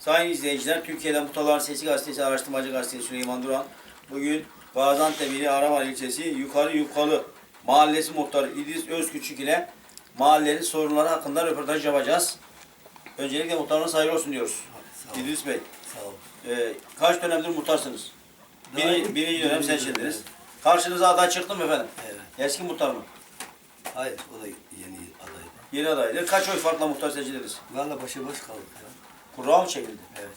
Sayın izleyiciler, Türkiye'den Mutalar Sesi Gazetesi Araştırmacı Gazetesi Süleyman Duran. Bugün Gaziantep ili Araman ilçesi Yukarı Yukalı Mahallesi Muhtarı İdris Özküçük ile mahallenin sorunları hakkında röportaj yapacağız. Öncelikle muhtarınız hayırlı olsun diyoruz. Sağ. İdris Bey, Sağ olun. e, kaç dönemdir muhtarsınız? Biri, ilk- birinci dönem birinci seçildiniz. dönem. Karşınıza aday çıktı mı efendim? Evet. Eski muhtar mı? Hayır, o da yeni adaydı. Yeni adaydı. Kaç oy farkla muhtar seçildiniz? Valla başa baş kaldık. Kura mı çekildi? Evet.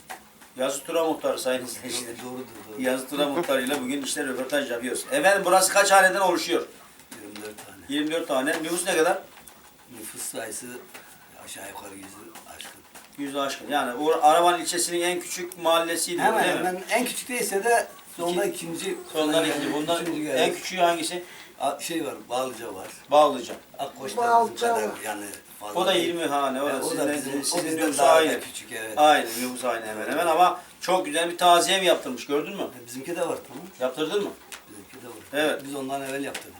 Yazı Tura muhtarı sayın izleyiciler. Doğrudur, doğru. Yazı Tura muhtarıyla bugün işte röportaj yapıyoruz. Efendim burası kaç haneden oluşuyor? 24 tane. 24 tane. Nüfus ne kadar? Nüfus sayısı aşağı yukarı yüzü aşkın. Yüzü aşkın. Yani o Aravan ilçesinin en küçük mahallesiydi Hemen değil mi? hemen en küçük değilse de sonunda ikinci. Sondan yani ikinci. Bundan en küçüğü hangisi? A- Şey var, Bağlıca var. Bağlıca. Akkoç'ta bizim Bağlıca kadar var. yani fazla O da değil. 20 hane. O da Evet, o sizin, da bizim, o sizin bizden nüfusu daha aynı. da küçük evet. Aynı. Nüfus aynı hemen hemen ama çok güzel bir taziye ev yaptırmış. Gördün mü? Bizimki de var tamam. Yaptırdın mı? Bizimki de var. Evet. Biz ondan evvel yaptırdık.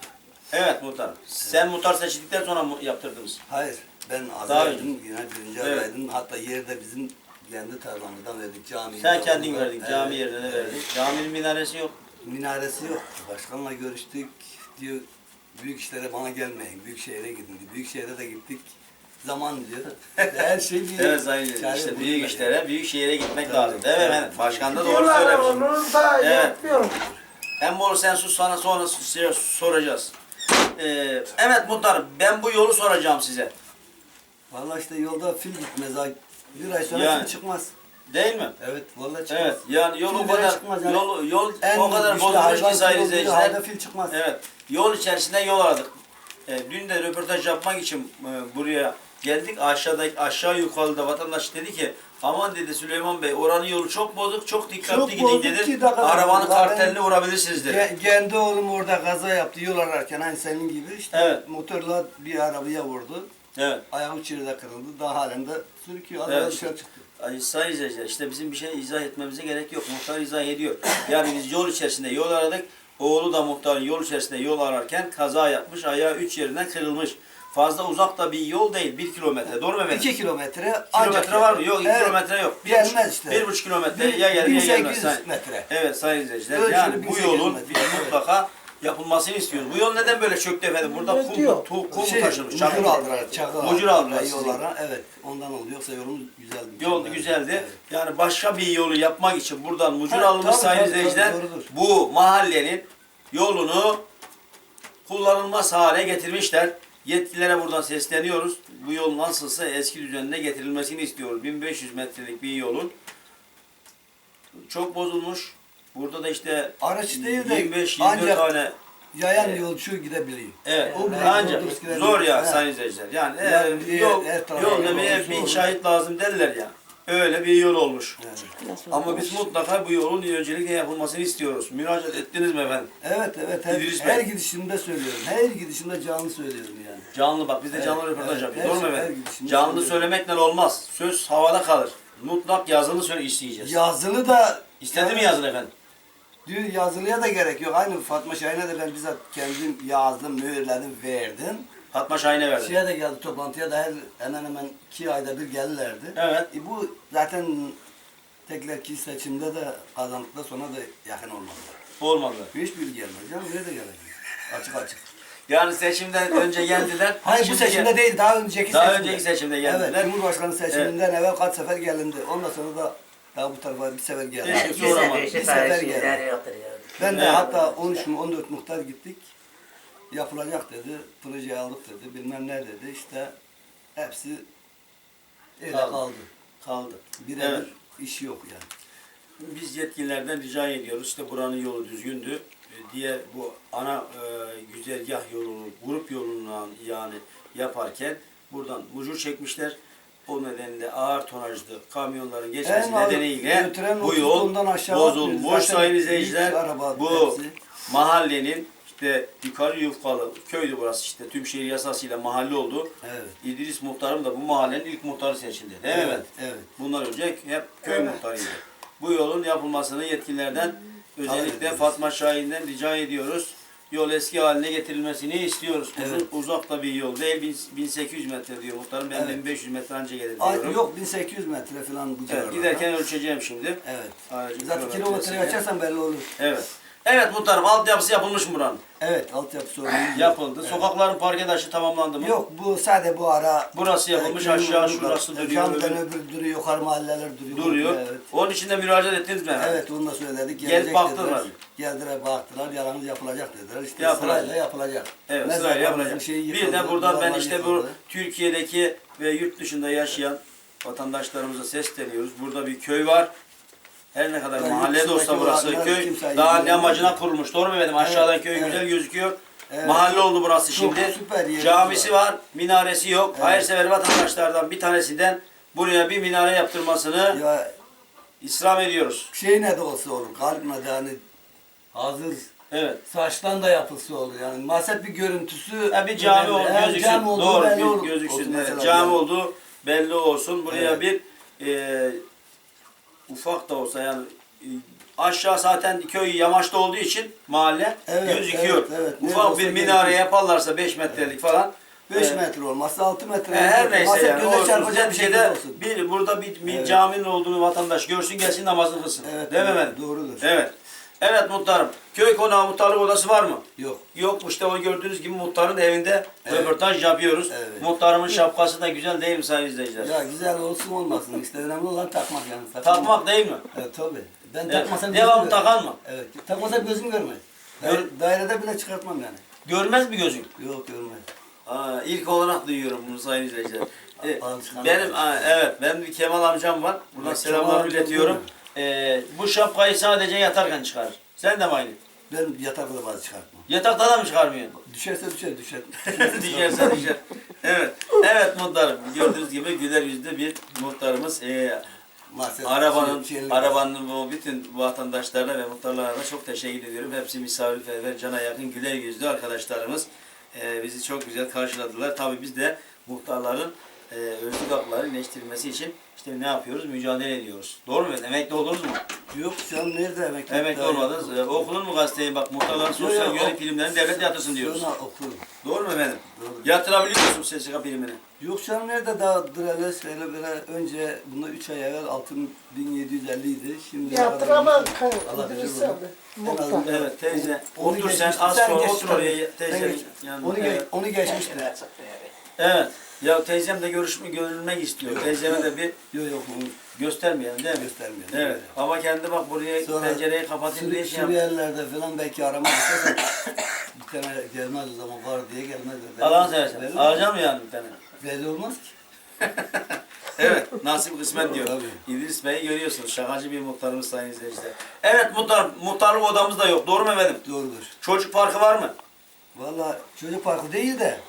Evet muhtar. Sen muhtar seçildikten sonra mı yaptırdınız? Hayır, ben adaydım, yine birinci Evet. adaydım. Hatta yeri de bizim kendi tarlamızdan verdik camiyi. Sen de kendin verdin. Cami Evet, yerine evet. verdin. Caminin minaresi yok. Minaresi yok. Başkanla görüştük. Diyor, büyük işlere bana gelmeyin, büyük şehre gidin diyor. Büyük şehre de gittik. Zaman diyor. Her şey bir Evet sayın çare işte büyük yani. işlere, büyük şehire gitmek Tabii, lazım. Değil mi tabii. efendim? Başkan da doğru Diyorlar söylemiş. onu da Evet. Hem bol sen sus sana sonra size soracağız. Ee, evet muhtarım ben bu yolu soracağım size. Vallahi işte yolda fil gitmez. ha. Bir ay sonra Yani. fil çıkmaz. Değil mi? Evet, vallahi çıkmaz. Evet. Yani yol o kadar çıkmaz yani. yol yol En o kadar güçlü bozulmuş hayvan ki sayın fil olduğu izleyiciler. halde fil çıkmaz. Evet. Yol içerisinde yol aradık. Ee, dün de röportaj yapmak için e, buraya geldik. Aşağıda aşağı yukarıda vatandaş dedi ki aman dedi Süleyman Bey oranın yolu çok bozuk çok dikkatli Çok gidin bozuk dedi. ki dakika- Arabanın zaten- karteline uğrabilirsiniz dedi. Ge- Kendi oğlum orada kaza yaptı yol ararken hani senin gibi işte Evet. motorla bir arabaya vurdu. Evet. Ayağı içeride kırıldı. Daha halen de sürüküyor. Evet. Araba dışarı çıktı. Ay, sayın izleyiciler işte bizim bir şey izah etmemize gerek yok. Muhtar izah ediyor. Yani biz yol içerisinde yol aradık. Oğlu da muhtarın yol içerisinde yol ararken kaza yapmış. Ayağı üç yerinden kırılmış. Fazla uzak da bir yol değil. Bir kilometre. Doğru mu efendim? 2 kilometre. kilometre var mı? Yok iki Evet. kilometre yok. Bir Gelmez işte. Bir buçuk kilometre ya gelir ya 1800 gelmez. Sayın- metre. Evet sayın izleyiciler. Ölçülü yani bu 1800 yolun metre, bir evet. mutlaka yapılmasını istiyoruz. Bu yol neden böyle çöktü efendim? Burada kum, mu, Yönetiyor. tu- kum mu Şey, taşınmış? mucur çakıl. aldılar. Çakıl Mucur aldılar sizin. Yollara. Evet. Ondan oldu. Yoksa yolumuz güzeldi. Yol mükemmeldi. güzeldi. Evet. Yani başka bir yolu yapmak için buradan mucur Ha, alınmış tabii, sayın tabii, izleyiciler. tabii, doğrudur. Bu mahallenin yolunu kullanılmaz hale getirmişler. Yetkililere buradan sesleniyoruz. Bu yol nasılsa eski düzenine getirilmesini istiyoruz. 1500 metrelik bir yolun çok bozulmuş. Burada da işte Araç değil de 25 24 ancak tane yayan Evet. yolcu gidebiliyor. Evet. O bile ancak zor ya Evet. sayın izleyiciler. Yani, e, Yani bir yol, her tarafa yol yol demeye olmuş, bin olur. şahit lazım derler ya. Öyle bir yol olmuş. Ama biz mutlaka bu yolun öncelikle yapılmasını istiyoruz. Müracaat ettiniz mi efendim? Evet evet. Her, İdris Bey. her gidişimde söylüyorum. Her gidişimde canlı söylüyorum yani. Canlı bak biz de Evet, canlı röportaj evet. yapıyoruz. Doğru mu her efendim? Canlı söylüyorum. söylemekle olmaz. Söz havada kalır. Mutlak yazılı söyle isteyeceğiz. Yazılı da İstedi mi yazılı efendim? Diyor yazılıya da gerek yok. Aynı Fatma Şahin'e de ben bizzat kendim yazdım, mühürledim, verdim. Fatma Şahin'e verdi. Şeye de geldi toplantıya da her hemen hemen iki ayda bir gelirlerdi. Evet. E bu zaten tekrar ki seçimde de kazandıktan sonra da yakın olmadılar. Olmadı. Hiçbir gelmez. Canım nereye de gelecek? Açık açık. Yani seçimden önce geldiler. Hayır bu şimdi seçimde gel- değil, daha önceki Daha seçimde. önceki seçimde geldiler. Evet, Cumhurbaşkanı seçiminden evvel kaç sefer gelindi. Ondan sonra da daha bu tarafa bir sefer geldi. Keşke Bir sefer- İşte Bir sefer tarihçiler geldi. Ben de Evet. hatta 13 mü 14 muhtar gittik. Yapılacak dedi, projeyi aldık dedi, bilmem ne dedi. İşte hepsi öyle Kaldı. kaldı. Kaldı. Birebir Evet. iş yok yani. Biz yetkililerden rica ediyoruz. İşte buranın yolu düzgündü. E, Diğer bu ana e, güzergah yolunu, grup yolundan yani yaparken buradan mucur çekmişler. O nedenle ağır tonajlı kamyonların geçmesi En nedeniyle bu 30 yol bozulmuş sayın izleyiciler. Bu hepsi. mahallenin işte yukarı yufkalı köydü burası işte tüm şehir yasasıyla mahalle oldu. Evet. İdris muhtarım da bu mahallenin ilk muhtarı seçildi. Değil mi? Evet, efendim? evet. Bundan önce hep köy Evet. muhtarıydı. Bu yolun yapılmasını yetkililerden özellikle. Fatma Şahin'den rica ediyoruz. Yol eski haline getirilmesini istiyoruz. Uzun, Evet. uzak da bir yol değil. Bin- 1800 metre diyor muhtarım. Ben Evet. 1500 metre anca gelir Ay, diyorum. yok 1800 metre falan bu Evet, giderken ölçeceğim şimdi. Evet. Aracın Zaten kilometreyi açarsan belli olur. Evet. Evet muhtarım altyapısı yapılmış mı buranın? Evet altyapı sorunu yok. Yapıldı. Evet. Sokakların parke taşı tamamlandı mı? Yok bu sadece bu ara Burası yapılmış, e, aşağı şurası duruyor, Camdan öbür- öbür duruyor, yukarı mahalleler duruyor. Duruyor. Evet. Onun için de müracaat ettiniz mi? Evet onu da söyledik. Gelip Gelecek baktılar. dediler. Geldiler baktılar. Yalanız yapılacak dediler. İşte Yapılacak. sırayla yapılacak. Evet Mezarlarımızın sırayla yapılacak. şeyi Bir yıkıldı, de buradan ben duvarlar işte bu yıkıldı. Türkiye'deki ve yurt dışında yaşayan vatandaşlarımıza sesleniyoruz. Burada bir köy var. Her ne kadar Yani mahalle de olsa burası köy kimse daha ne ilgilenmiyor. amacına kurulmuş. Doğru mu efendim? Aşağıdan köy evet. güzel gözüküyor. Evet. Mahalle oldu burası Çok şimdi. süper Camisi var. var, minaresi yok. Evet. Hayırsever vatandaşlardan bir tanesinden buraya bir minare yaptırmasını Ya islam ediyoruz. şey ne de olsa olur. Kalbine de hani hazır Evet. saçtan da yapılsa olur. Yani maset bir görüntüsü. Ha, bir cami oldu, gözüksün. cami olduğu Doğru, belli bir olur- gözüksün. Evet, cami yani. olduğu belli olsun. Buraya Evet. bir e, ufak da olsa yani e, aşağı zaten köy yamaçta olduğu için mahalle Evet, gözüküyor. evet, evet. Nerede Ufak olsa bir minare gözüküyor. yaparlarsa 5 metrelik falan. 5 e, metre olmazsa 6 metre. e, her neyse yani göze olsun. çarpacak bir şekilde Neticede olsun. bir burada bir, bir caminin olduğunu vatandaş görsün gelsin namazını kılsın. Evet, Değil mi evet, efendim? doğrudur. Evet. Evet muhtarım. Köy konağı muhtarlık odası var mı? Yok. Yok işte o gördüğünüz gibi muhtarın evinde Evet. röportaj yapıyoruz. Evet. Muhtarımın şapkası da güzel değil mi sayın izleyiciler? Ya güzel olsun olmasın. İşte önemli olan takmak yani. Takmak değil mi? Evet tabii. Ben Evet. takmasam Devamlı gözüm görmez. takan mı? Evet. Takmasam gözüm görmez. Gör- Daire- dairede bile çıkartmam yani. Görmez mi gözün? Yok görmez. Aa, ilk olarak duyuyorum bunu sayın izleyiciler. Benim aa, evet benim bir Kemal amcam var. Buradan Evet, selamlar iletiyorum. E, bu şapkayı sadece yatarken çıkarır. Sen de mi aynı? Ben yatakta da bazı çıkartmam. Yatakta da mı çıkarmıyorsun? Düşerse düşer, düşer. Düşerse düşer. Evet. Evet muhtarım. Gördüğünüz gibi güler yüzlü bir muhtarımız. E, Maalesef Arabanın, şey- arabanın bu bütün vatandaşlarına ve muhtarlarına da çok teşekkür ediyorum. Hepsi misafirperver, cana yakın, güler yüzlü arkadaşlarımız. Ee, bizi çok güzel karşıladılar. Tabii biz de muhtarların e, özlük hakları iyileştirilmesi için işte ne yapıyoruz? Mücadele ediyoruz. Doğru mu? Emekli oldunuz mu? Yok canım nerede emekli? Emekli olmadınız. Ee, okunur mu gazeteyi? Bak muhtarların sosyal güvenlik primlerini devlet yatırsın diyoruz. Sonra okurum. Doğru mu efendim? Doğru. Yatırabiliyor musun SSK primini? Yok canım nerede daha Dreles şöyle böyle önce bunda 3 ay evvel 6750 idi. Şimdi bunu. Muhtar. azından- Evet teyze. Onu Otur sen az sonra otur oraya Sen teyzenin geç. Onu, Evet. ge- onu geçmiştir. Evet. Ya teyzem de görüşme görülmek istiyor. Teyzeme de bir Yok yok göstermeyelim değil mi? göstermiyorum. Evet. Ama kendi bak buraya Sonra pencereyi kapatayım diye Sürü, şey yaptı. Suriyelilerde falan belki aramak istesem bir tane gelmez o zaman var diye gelmez. Allah'ını seversen. Belli, Alacağım yani bir tane? belli olmaz ki. Evet. Nasip kısmet diyor. Tabii. İdris Bey'i görüyorsunuz. Şakacı bir muhtarımız sayın izleyiciler. Evet muhtar, muhtarlık odamız da yok. Doğru mu efendim? Doğrudur. Çocuk parkı var mı? Valla çocuk parkı değil de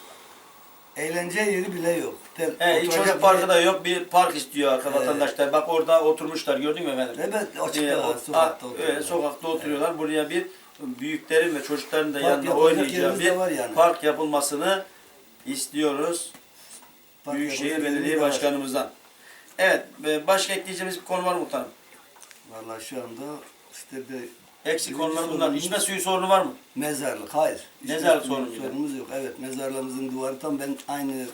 eğlence yeri bile yok. Tel, He, oturacak çocuk parkı da yok. Bir park istiyor arka Evet. vatandaşlar. Bak orada oturmuşlar gördün mü efendim? Evet açıkta Ee, var, o- sokakta a- oturuyorlar. evet, sokakta oturuyorlar. Buraya bir büyüklerin ve çocukların da Park yanında yapılacak oynayacağı yerimiz bir de var yani. park yapılmasını istiyoruz. Park Büyükşehir yapılacak Belediye yerimiz de var. Başkanımızdan. Evet, e, başka ekleyeceğimiz bir konu var mı muhtarım? Valla şu anda işte bir Eksik konular bunlar. İçme suyu sorunu var mı? mezarlık. Hayır. Mezarlık sorunu sorunumuz yok. Evet mezarlığımızın duvarı tam ben aynı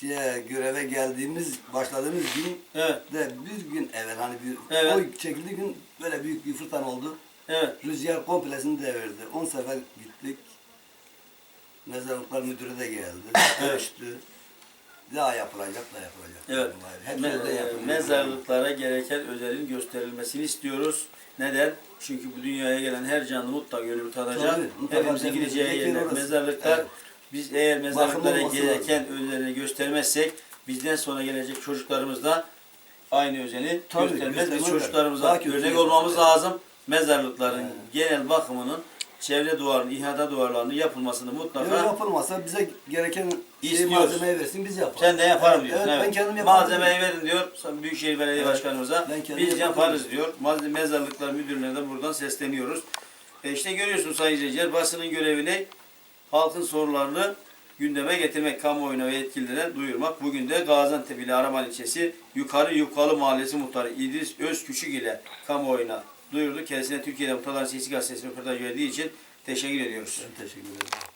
şeye göreve geldiğimiz başladığımız gün Evet, de bir gün evvel hani bir Evet. oy çekildiği gün böyle büyük bir fırtına oldu. evet. Rüzgar komplesini devirdi. 10 sefer gittik. Mezarlıklar müdürü de geldi. Ölçtü. Daha yapılacak da yapılacak. Evet. Hepsi de e, yapılacak. mezarlıklara gereken özelin gösterilmesini istiyoruz. Neden? Çünkü bu dünyaya gelen her canlı mutlaka ölümü tadacak. Hepimizin gideceği yerler. Mezarlıklar Evet. biz eğer mezarlıklara gereken özelliğini göstermezsek bizden sonra gelecek çocuklarımız da aynı özeni Tabii, göstermez. Biz çocuklarımıza Daha örnek olmamız lazım. Mezarlıkların genel bakımının çevre duvarının, ihata duvarlarının yapılmasını mutlaka Yok yapılmasa bize gereken şeyi İstiyoruz. malzemeyi versin biz yaparız. Sen de yaparım evet, diyorsun. Evet, ben kendim yaparım. Malzemeyi verin diyor. Sonra Büyükşehir Belediye Evet. Başkanımıza. Ben kendim Biz yaparım yaparız diyor. Malze- Mezarlıklar Müdürlüğü'ne de buradan sesleniyoruz. E işte görüyorsunuz sayın izleyiciler basının görevini halkın sorularını gündeme getirmek, kamuoyuna ve yetkililere duyurmak. Bugün de Gaziantep ili Araman ilçesi Yukarı Yukalı Mahallesi Muhtarı İdris Özküçük ile kamuoyuna duyurdu. Kendisine Türkiye'de Muhtarların Sesi Gazetesi röportaj verdiği için Teşekkür ediyoruz. Ben teşekkür ederim.